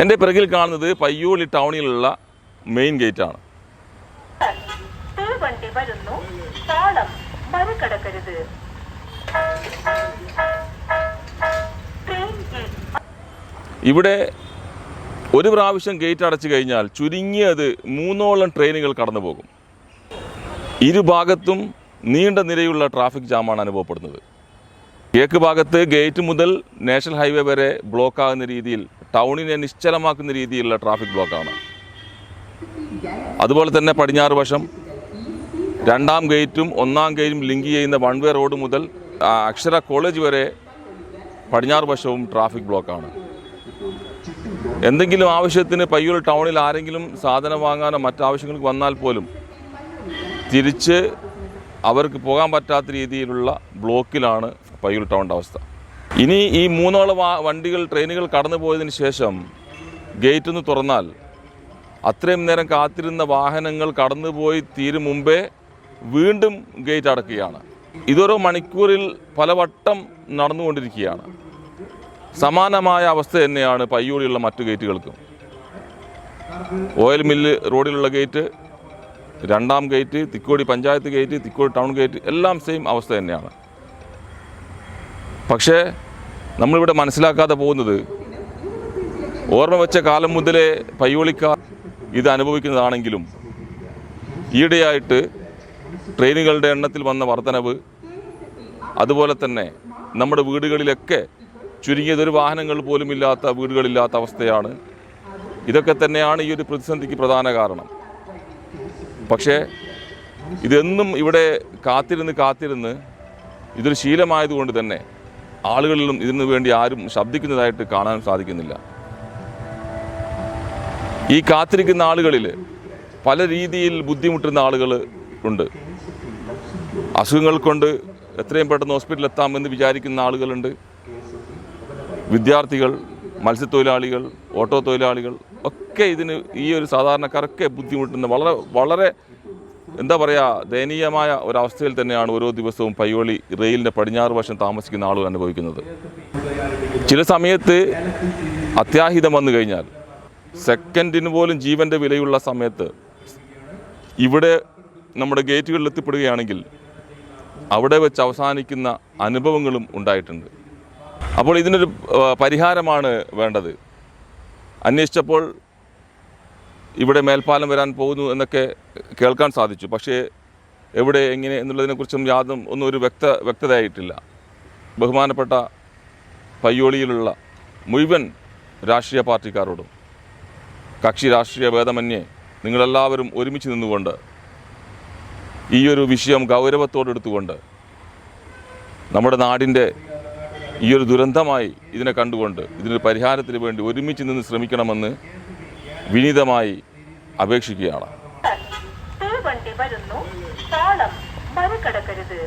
എന്റെ പിറകിൽ കാണുന്നത് പയ്യോളി ടൗണിലുള്ള മെയിൻ ഗേറ്റ് ആണ്. ഇവിടെ ഒരു പ്രാവശ്യം ഗേറ്റ് അടച്ചു കഴിഞ്ഞാൽ ചുരുങ്ങിയത് മൂന്നോളം ട്രെയിനുകൾ കടന്നു പോകും ഇരുഭാഗത്തും നീണ്ട നിരയുള്ള ട്രാഫിക് ജാമാണ് അനുഭവപ്പെടുന്നത്. കിഴക്ക് ഭാഗത്ത് ഗേറ്റ് മുതൽ നാഷണൽ ഹൈവേ വരെ ബ്ലോക്കാകുന്ന രീതിയിൽ ടൗണിനെ നിശ്ചലമാക്കുന്ന രീതിയിലുള്ള ട്രാഫിക് ബ്ലോക്കാണ്. അതുപോലെ തന്നെ പടിഞ്ഞാറ് വശം രണ്ടാം ഗേറ്റും ഒന്നാം ഗേറ്റും ലിങ്ക് ചെയ്യുന്ന വൺ വേ റോഡ് മുതൽ അക്ഷര കോളേജ് വരെ പടിഞ്ഞാറ് വശവും ട്രാഫിക് ബ്ലോക്കാണ്. എന്തെങ്കിലും ആവശ്യത്തിന് പയ്യൂർ ടൗണിൽ ആരെങ്കിലും സാധനം വാങ്ങാനോ മറ്റാവശ്യങ്ങൾക്ക് വന്നാൽ പോലും തിരിച്ച് അവർക്ക് പോകാൻ പറ്റാത്ത രീതിയിലുള്ള ബ്ലോക്കിലാണ് പയ്യൂർ ടൗണിന്റെ അവസ്ഥ. ഇനി ഈ മൂന്നോളം വണ്ടികൾ ട്രെയിനുകൾ കടന്നു പോയതിന് ശേഷം ഗേറ്റ് ഒന്ന് തുറന്നാൽ അത്രയും നേരം കാത്തിരുന്ന വാഹനങ്ങൾ കടന്നുപോയി തീരും മുമ്പേ വീണ്ടും ഗേറ്റ് അടക്കുകയാണ്. ഇതൊരു മണിക്കൂറിൽ പലവട്ടം നടന്നുകൊണ്ടിരിക്കുകയാണ്. സമാനമായ അവസ്ഥ തന്നെയാണ് പയ്യോടിയുള്ള മറ്റു ഗേറ്റുകൾക്കും. ഓയിൽ മില്ല് റോഡിലുള്ള ഗേറ്റ് രണ്ടാം gate Thikkodi panchayat gate Thikkodi town gate എല്ലാം സെയിം അവസ്ഥ തന്നെയാണ്. പക്ഷേ നമ്മളിവിടെ മനസ്സിലാക്കാതെ പോകുന്നത് ഓർമ്മ വെച്ച കാലം മുതലേ പയ്യോളിക്കാർ ഇത് അനുഭവിക്കുന്നതാണെങ്കിലും ഈയിടെയായിട്ട് ട്രെയിനുകളുടെ എണ്ണത്തിൽ വന്ന വർധനവ് അതുപോലെ തന്നെ നമ്മുടെ വീടുകളിലൊക്കെ ചുരുങ്ങിയതൊരു വാഹനങ്ങൾ പോലും ഇല്ലാത്ത വീടുകളില്ലാത്ത അവസ്ഥയാണ്. ഇതൊക്കെ തന്നെയാണ് ഈ ഒരു പ്രതിസന്ധിക്ക് പ്രധാന കാരണം. പക്ഷേ ഇതെന്നും ഇവിടെ കാത്തിരുന്ന് കാത്തിരുന്ന് ഇതൊരു ശീലമായതുകൊണ്ട് തന്നെ ആളുകളിലും ഇതിനു വേണ്ടി ആരും ശബ്ദിക്കുന്നതായിട്ട് കാണാൻ സാധിക്കുന്നില്ല. ഈ കാത്തിരിക്കുന്ന ആളുകളിൽ പല രീതിയിൽ ബുദ്ധിമുട്ടുന്ന ആളുകൾ ഉണ്ട്. അസുഖങ്ങൾ കൊണ്ട് എത്രയും പെട്ടെന്ന് ഹോസ്പിറ്റലിൽ എത്താമെന്ന് വിചാരിക്കുന്ന ആളുകളുണ്ട്. വിദ്യാർത്ഥികൾ മത്സ്യത്തൊഴിലാളികൾ ഓട്ടോ തൊഴിലാളികൾ ഒക്കെ ഇതിന് ഈ ഒരു സാധാരണക്കാരൊക്കെ ബുദ്ധിമുട്ടുന്ന വളരെ വളരെ എന്താ പറയുക ദയനീയമായ ഒരവസ്ഥയിൽ തന്നെയാണ് ഓരോ ദിവസവും പയ്യോളി റെയിലിന്റെ പടിഞ്ഞാറ് വശം താമസിക്കുന്ന ആളുകൾ അനുഭവിക്കുന്നത്. ചില സമയത്ത് അത്യാഹിതം വന്നു കഴിഞ്ഞാൽ സെക്കൻഡിന് പോലും ജീവന്റെ വിലയുള്ള സമയത്ത് ഇവിടെ നമ്മുടെ ഗേറ്റുകളിൽ എത്തിപ്പെടുകയാണെങ്കിൽ അവിടെ വെച്ച് അവസാനിക്കുന്ന അനുഭവങ്ങളും ഉണ്ടായിട്ടുണ്ട്. അപ്പോൾ ഇതിനൊരു പരിഹാരമാണ് വേണ്ടത്. അന്വേഷിച്ചപ്പോൾ ഇവിടെ മേൽപ്പാലം വരാൻ പോകുന്നു എന്നൊക്കെ കേൾക്കാൻ സാധിച്ചു. പക്ഷേ എവിടെ എങ്ങനെ എന്നുള്ളതിനെക്കുറിച്ചും യാതും ഒന്നും ഒരു വ്യക്ത വ്യക്തതയായിട്ടില്ല. ബഹുമാനപ്പെട്ട പയ്യോളിയിലുള്ള മുഴുവൻ രാഷ്ട്രീയ പാർട്ടിക്കാരോടും കക്ഷി രാഷ്ട്രീയ ഭേദമന്യേ നിങ്ങളെല്ലാവരും ഒരുമിച്ച് നിന്നുകൊണ്ട് ഈ ഒരു വിഷയം ഗൗരവത്തോടെടുത്തുകൊണ്ട് നമ്മുടെ നാടിന്റെ ഈ ഒരു ദുരന്തമായി ഇതിനെ കണ്ടുകൊണ്ട് ഇതിനൊരു പരിഹാരത്തിന് വേണ്ടി ഒരുമിച്ച് നിന്ന് ശ്രമിക്കണമെന്ന് വിനീതമായി അപേക്ഷിക്കുകയാണ്. തീവണ്ടി വരുന്നു താളം മറികടക്കരുത്.